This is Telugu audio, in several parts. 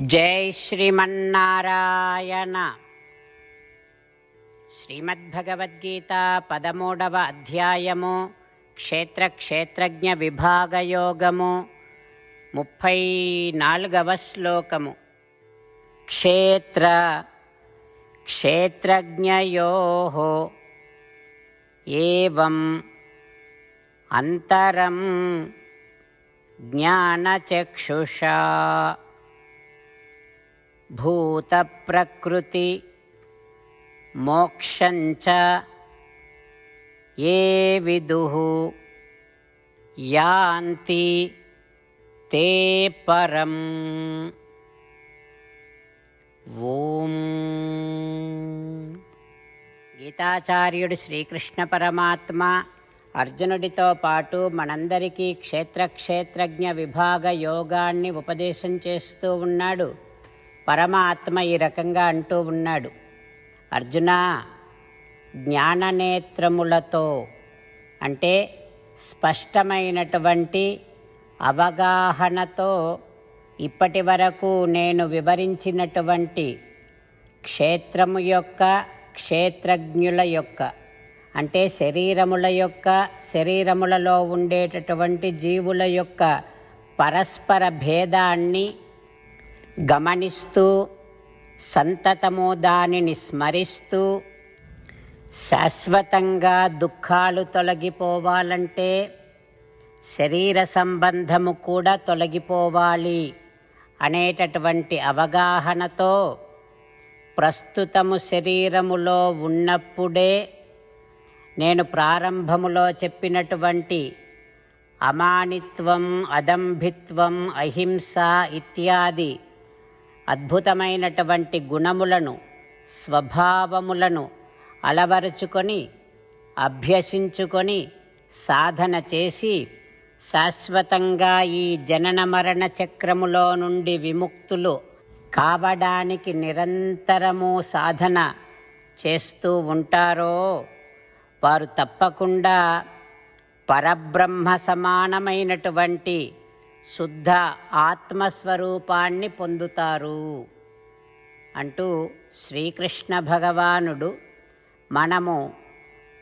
జై శ్రీమన్నారాయణ. శ్రీమద్భగవద్గీత పదమూడవ అధ్యాయము క్షేత్ర క్షేత్రజ్ఞ విభాగయోగము ముప్పై నాలుగవ శ్లోకము. క్షేత్ర క్షేత్రజ్ఞయో ఏం అంతరం జ్ఞానచక్షుషా. భూతప్రకృతి మోక్షంచ ఏ విదుః యాంతి తే పరం ఓం గీతాచార్యుడు శ్రీకృష్ణ పరమాత్మ అర్జునుడితో పాటు మనందరికీ క్షేత్రక్షేత్రజ్ఞ విభాగ యోగాన్ని ఉపదేశం చేస్తూ ఉన్నాడు. పరమాత్మ ఈ రకంగా అంటూ ఉన్నాడు. అర్జున జ్ఞాననేత్రములతో అంటే స్పష్టమైనటువంటి అవగాహనతో ఇప్పటి వరకు నేను వివరించినటువంటి క్షేత్రము యొక్క క్షేత్రజ్ఞుల యొక్క అంటే శరీరముల యొక్క శరీరములలో ఉండేటటువంటి జీవుల యొక్క పరస్పర భేదాన్ని గమనిస్తూ సంతతము దానిని స్మరిస్తూ శాశ్వతంగా దుఃఖాలు తొలగిపోవాలంటే శరీర సంబంధము కూడా తొలగిపోవాలి అనేటటువంటి అవగాహనతో ప్రస్తుతము శరీరములో ఉన్నప్పుడే నేను ప్రారంభములో చెప్పినటువంటి అమానిత్వం అదంభిత్వం అహింస ఇత్యాది అద్భుతమైనటువంటి గుణములను స్వభావములను అలవరుచుకొని అభ్యసించుకొని సాధన చేసి శాశ్వతంగా ఈ జనన మరణ చక్రములో నుండి విముక్తులు కావడానికి నిరంతరము సాధన చేస్తూ ఉంటారో వారు తప్పకుండా పరబ్రహ్మ సమానమైనటువంటి శుద్ధ ఆత్మస్వరూపాన్ని పొందుతారు అంటూ శ్రీకృష్ణ భగవానుడు మనము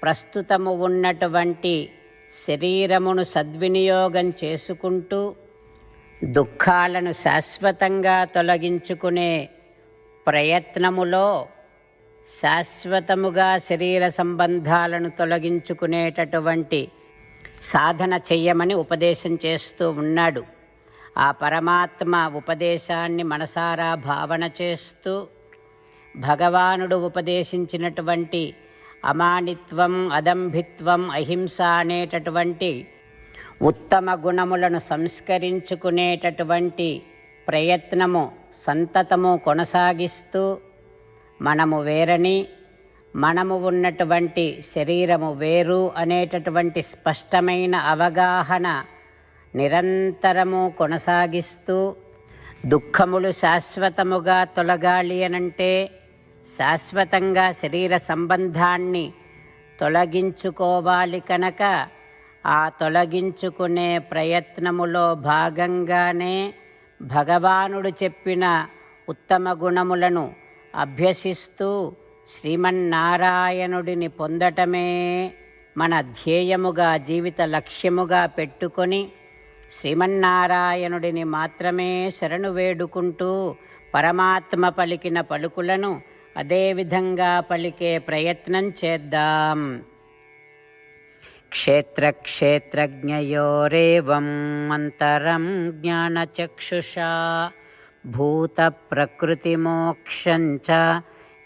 ప్రస్తుతము ఉన్నటువంటి శరీరమును సద్వినియోగం చేసుకుంటూ దుఃఖాలను శాశ్వతంగా తొలగించుకునే ప్రయత్నములో శాశ్వతముగా శరీర సంబంధాలను తొలగించుకునేటటువంటి సాధన చెయ్యమని ఉపదేశం చేస్తూ ఉన్నాడు. ఆ పరమాత్మ ఉపదేశాన్ని మనసారా భావన చేస్తూ భగవానుడు ఉపదేశించినటువంటి అమానిత్వం అదంభిత్వం అహింస అనేటటువంటి ఉత్తమ గుణములను సంస్కరించుకునేటటువంటి ప్రయత్నము సంతతము కొనసాగిస్తూ మనము వేరని మనము ఉన్నటువంటి శరీరము వేరు అనేటటువంటి స్పష్టమైన అవగాహన నిరంతరము కొనసాగిస్తూ దుఃఖములు శాశ్వతముగా తొలగాలి అనంటే శాశ్వతంగా శరీర సంబంధాన్ని తొలగించుకోవాలి కనుక ఆ తొలగించుకునే ప్రయత్నములో భాగంగానే భగవానుడు చెప్పిన ఉత్తమ గుణములను అభ్యసిస్తూ శ్రీమన్నారాయణుడిని పొందటమే మన ధ్యేయముగా జీవిత లక్ష్యముగా పెట్టుకొని శ్రీమన్నారాయణుడిని మాత్రమే శరణు వేడుకుంటూ పరమాత్మ పలికిన పలుకులను అదేవిధంగా పలికే ప్రయత్నం చేద్దాం. క్షేత్రక్షేత్రజ్ఞయోరేవం అంతరం జ్ఞానచక్షుషా భూతప్రకృతిమోక్షంచ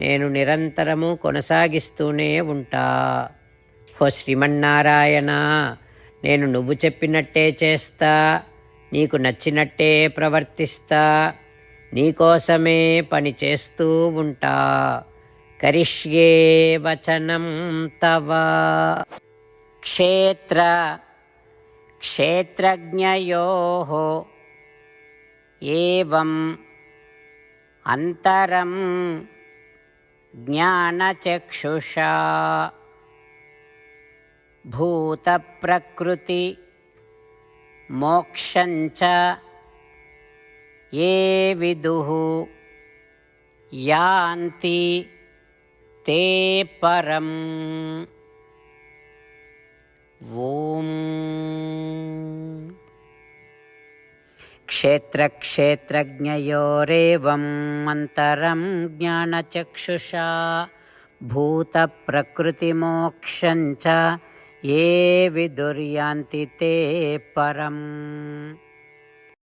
నేను నిరంతరము కొనసాగిస్తూనే ఉంటా. ఓ శ్రీమన్నారాయణ నేను నువ్వు చెప్పినట్టే చేస్తా నీకు నచ్చినట్టే ప్రవర్తిస్తా నీకోసమే పని చేస్తూ ఉంటా. కరిష్యే వచనం తవ. క్షేత్ర క్షేత్రజ్ఞయో ఏం అంతరం జ్ఞానచక్షుషా భూతప్రకృతి మోక్షంచ ఏ విదు యాంతి తే పరం ఓం क्षेत्रक्षेत्रज्ञयोरेवम् अन्तरं ज्ञानचक्षुषा भूतप्रकृतिमोक्षं च ये विदुर्यान्ति ते परम्